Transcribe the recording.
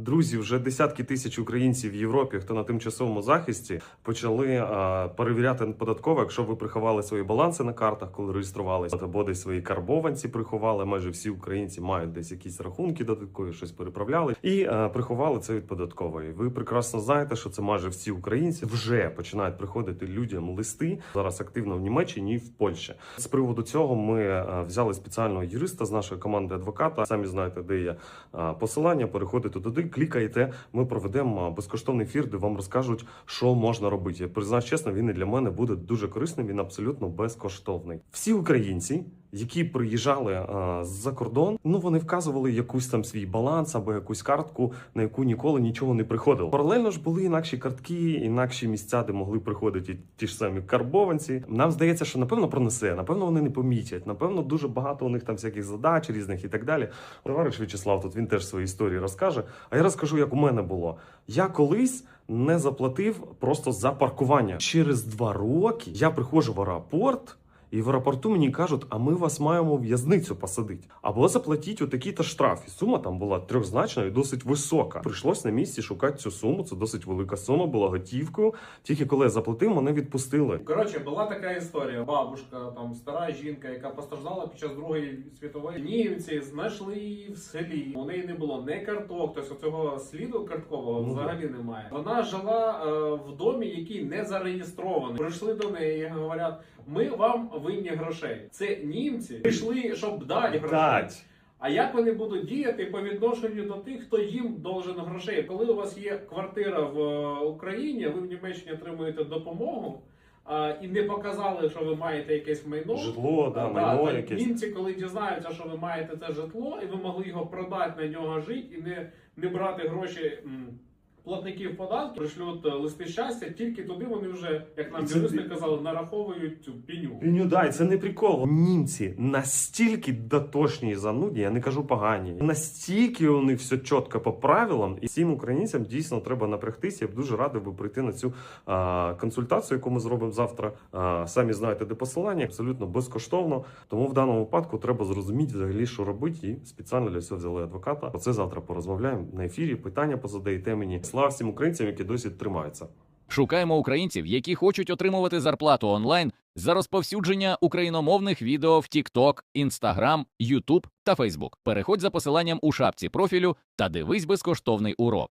Друзі, вже десятки тисяч українців в Європі, хто на тимчасовому захисті, почали а, перевіряти податково, якщо ви приховали свої баланси на картах, коли реєструвалися, або десь свої карбованці приховали. Майже всі українці мають десь якісь рахунки додаткові, щось переправляли і а, приховали це від податкової. Ви прекрасно знаєте, що це майже всі українці вже починають приходити людям листи зараз активно в Німеччині і в Польщі. З приводу цього ми а, взяли спеціального юриста з нашої команди адвоката. Самі знаєте, де є а, посилання. Переходите туди, клікаєте. Ми проведемо безкоштовний ефір, де вам розкажуть, що можна робити. Я признаюсь чесно, він і для мене буде дуже корисним. Він абсолютно безкоштовний. Всі українці. Які приїжджали з-за кордон, ну вони вказували якусь там свій баланс або якусь картку, на яку ніколи нічого не приходило. Паралельно ж були інакші картки, інакші місця, де могли приходити ті ж самі карбованці. Нам здається, що напевно пронесе, напевно, вони не помітять. Напевно, дуже багато у них там всяких задач різних і так далі. Товариш В'ячеслав, тут він теж свої історії розкаже. А я розкажу, як у мене було. Я колись не заплатив просто за паркування. Через два роки я приходжу в аеропорт. І в аеропорту мені кажуть, а ми вас маємо в в'язницю посадити. Або заплатіть отакий-то штраф. І сума там була трьохзначна і досить висока. Прийшлось на місці шукати цю суму. Це досить велика сума, була готівкою. Тільки коли я заплатив, мене відпустили. Коротше, була така історія. Бабушка, там стара жінка, яка постраждала під час Другої світової. Німці знайшли її в селі. У неї не було ні карток, тобто цього сліду карткового Ну, взагалі немає. Вона жила е, в домі, який не зареєстрований. Прийшли до неї, говорять: ми вам винні грошей. Це німці прийшли, щоб дати грошей. Дать. А як вони будуть діяти по відношенню до тих, хто їм должен грошей? Коли у вас є квартира в е, Україні, ви в Німеччині отримуєте допомогу а, і не показали, що ви маєте якесь майно. Житло, да, а, майно то якесь. Німці, коли дізнаються, що ви маєте це житло, і ви могли його продати на нього жити і не, не брати гроші. Платників податків пришлють е, листи щастя, тільки туди вони вже, як нам Це- юристи казали, нараховують цю піню. Піню, дай, це не прикол. Німці настільки дотошні і занудні, я не кажу погані. Настільки у них все чітко по правилам, і всім українцям дійсно треба напрягтися. Я б дуже радий би прийти на цю а, консультацію, яку ми зробимо завтра. А, самі знаєте, де посилання, абсолютно безкоштовно. Тому в даному випадку треба зрозуміти взагалі, що робити, і спеціально для цього взяли адвоката. Про це завтра порозмовляємо на ефірі. Питання позадаєте мені. Слава всім українцям, які досі тримаються. Шукаємо українців, які хочуть отримувати зарплату онлайн за розповсюдження україномовних відео в TikTok, Instagram, YouTube та Facebook. Переходь за посиланням у шапці профілю та дивись безкоштовний урок.